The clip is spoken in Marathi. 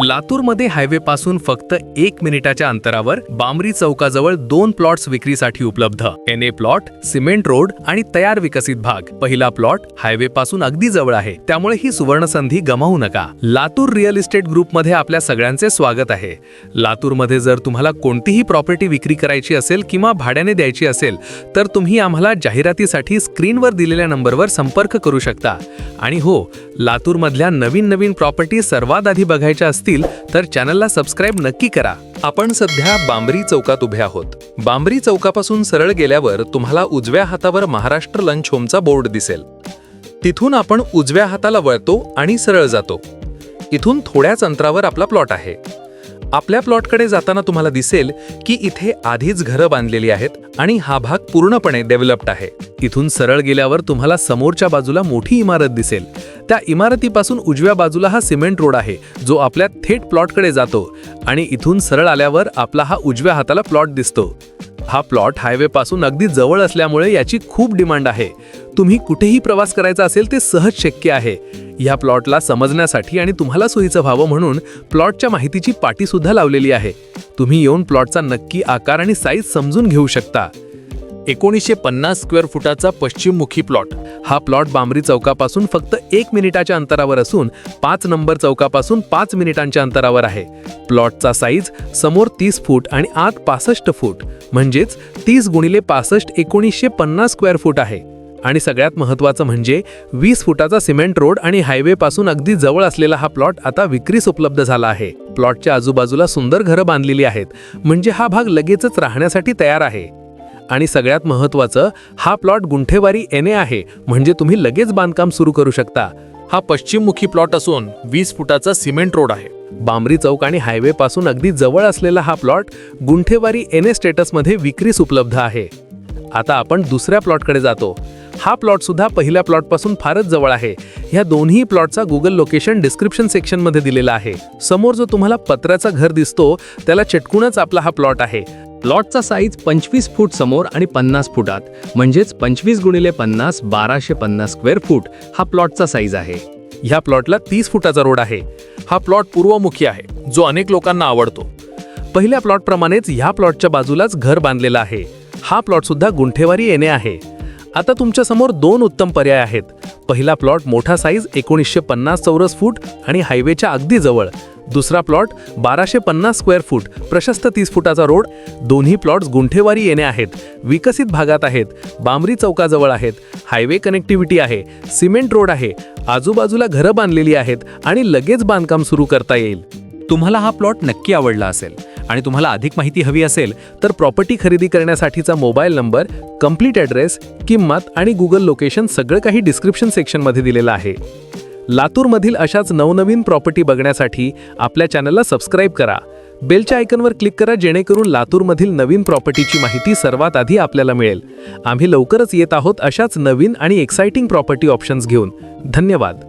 लातूरमध्ये हायवे पासून फक्त एक मिनिटाच्या अंतरावर बामरी चौकाजवळ दोन प्लॉट्स विक्रीसाठी उपलब्ध. N A plot cement road आणि तयार विकसित भाग. पहिला प्लॉट हायवे पासून अगदी जवळ आहे. त्यामुळे ही सुवर्ण संधी गमावू नका. लातूर रिअल इस्टेट ग्रुपमध्ये आपल्या सगळ्यांचे स्वागत आहे. लातूरमध्ये जर तुम्हाला कोणतीही प्रॉपर्टी विक्री करायची असेल किंवा भाड्याने द्यायची असेल तर तुम्ही आम्हाला जाहिरातीसाठी स्क्रीनवर दिलेल्या नंबरवर संपर्क करू शकता. आणि हो लातूरमधल्या नवीन नवीन प्रॉपर्टी सर्वात आधी बघायच्या असतील तर चॅनलला सबस्क्राईब नक्की करा. आपण सध्या बांबरी चौकात उभे आहोत. बांबरी चौकापासून सरळ गेल्यावर तुम्हाला उजव्या हातावर महाराष्ट्र लंच होमचा बोर्ड दिसेल. तिथून आपण उजव्या हाताला वळतो आणि सरळ जातो. इथून थोड्याच अंतरावर आपला प्लॉट आहे. आपल्या प्लॉटकडे जाताना तुम्हाला दिसेल की इथे आधीच घरं बांधलेली आहेत आणि हा भाग पूर्णपणे डेव्हलप्ड आहे. इथून सरळ गेल्यावर तुम्हाला समोरच्या बाजूला मोठी इमारत दिसेल. त्या इमारतीपासून उजव्या बाजूला हा सिमेंट रोड आहे जो आपल्या थेट प्लॉटकडे जातो आणि इथून सरळ आल्यावर आपला हा उजव्या हाताला प्लॉट दिसतो. हा प्लॉट हायवे पासून अगदी जवळ असल्यामुळे याची खूप डिमांड आहे. तुम्ही कुठेही प्रवास करायचा असेल ते सहज शक्य आहे. या प्लॉटला समजण्यासाठी आणि तुम्हाला सोयीचं व्हावं म्हणून प्लॉटच्या माहितीची पाटीसुद्धा लावलेली आहे. तुम्ही येऊन प्लॉटचा नक्की आकार आणि साईज समजून घेऊ शकता. एकोणीसशे पन्नास स्क्वेअर फुटाचा पश्चिममुखी प्लॉट हा प्लॉट बांबरी चौकापासून फक्त एक मिनिटाच्या अंतरावर असून पाच नंबर चौकापासून पाच मिनिटांच्या अंतरावर आहे. प्लॉटचा साईज समोर तीस फूट आणि आत पासष्ट फूट. म्हणजेच तीस गुणिले पासष्ट एकोणीसशे पन्नास स्क्वेअर फूट आहे. आणि सगळ्यात महत्त्वाचं म्हणजे वीस फुटाचा सिमेंट रोड आणि हायवेपासून अगदी जवळ असलेला हा प्लॉट आता विक्रीस उपलब्ध झाला आहे. प्लॉटच्या आजूबाजूला सुंदर घरं बांधलेली आहेत. म्हणजे हा भाग लगेचच राहण्यासाठी तयार आहे. आणि सगळ्यात महत्त्वाचं हा प्लॉट गुंठेवारी एन ए आहे. म्हणजे तुम्ही लगेच बांधकाम सुरू करू शकता. हा पश्चिममुखी प्लॉट असून वीस फुटाचा सिमेंट रोड आहे. बांबरी चौक आणि हायवे पासून अगदी जवळ असलेला हा प्लॉट गुंठेवारी एन ए स्टेटसमध्ये विक्रीस उपलब्ध आहे. आता आपण दुसऱ्या प्लॉटकडे जातो. हा प्लॉटसुद्धा पहिल्या प्लॉटपासून फारच जवळ आहे. ह्या दोन्ही प्लॉटचा गुगल लोकेशन डिस्क्रिप्शन सेक्शनमध्ये दिलेला आहे. समोर जो तुम्हाला पत्र्याचा घर दिसतो त्याला चिटकूनच आपला हा प्लॉट आहे. प्लॉटचा साईज पंचवीस फूट समोर आणि पन्नास फुटात. म्हणजेच पंचवीस गुणिले पन्नास बाराशे पन्नास स्क्वेअर फूट हा प्लॉटचा साईज आहे. ह्या प्लॉटला तीस फुटाचा रोड आहे. हा प्लॉट पूर्वमुखी आहे जो अनेक लोकांना आवडतो. पहिल्या प्लॉटप्रमाणेच ह्या प्लॉटच्या बाजूलाच घर बांधलेलं आहे. हा प्लॉटसुद्धा गुंठेवारी येणे आहे. आता तुमच्यासमोर दोन उत्तम पर्याय आहेत. पहिला प्लॉट मोठा साईज एकोणीसशे पन्नास चौरस फूट आणि हायवेच्या अगदी जवळ. दुसरा प्लॉट बाराशे पन्नास स्क्वेअर फूट प्रशस्त तीस फुटाचा रोड. दोन्ही प्लॉट्स गुंठेवारी येणे आहेत. विकसित भागात आहेत. बांबरी चौकाजवळ आहेत. हायवे कनेक्टिव्हिटी आहे. सिमेंट रोड आहे. आजूबाजूला घरं बांधलेली आहेत आणि लगेच बांधकाम सुरू करता येईल. तुम्हाला हा प्लॉट नक्की आवडला असेल. आणि तुम्हाला अधिक माहिती हवी असेल तर प्रॉपर्टी खरेदी करण्यासाठीचा मोबाईल नंबर कंप्लीट ॲड्रेस किंमत आणि गुगल लोकेशन सगळं काही डिस्क्रिप्शन सेक्शनमध्ये दिलेलं आहे. लातूरमधील अशाच नवनवीन प्रॉपर्टी बघण्यासाठी आपल्या चॅनलला सबस्क्राईब करा. बेलच्या आयकनवर क्लिक करा जेणेकरून लातूरमधील नवीन प्रॉपर्टीची माहिती सर्वात आधी आपल्याला मिळेल. आम्ही लवकरच येत आहोत अशाच नवीन आणि एक्साइटिंग प्रॉपर्टी ऑप्शन्स घेऊन. धन्यवाद.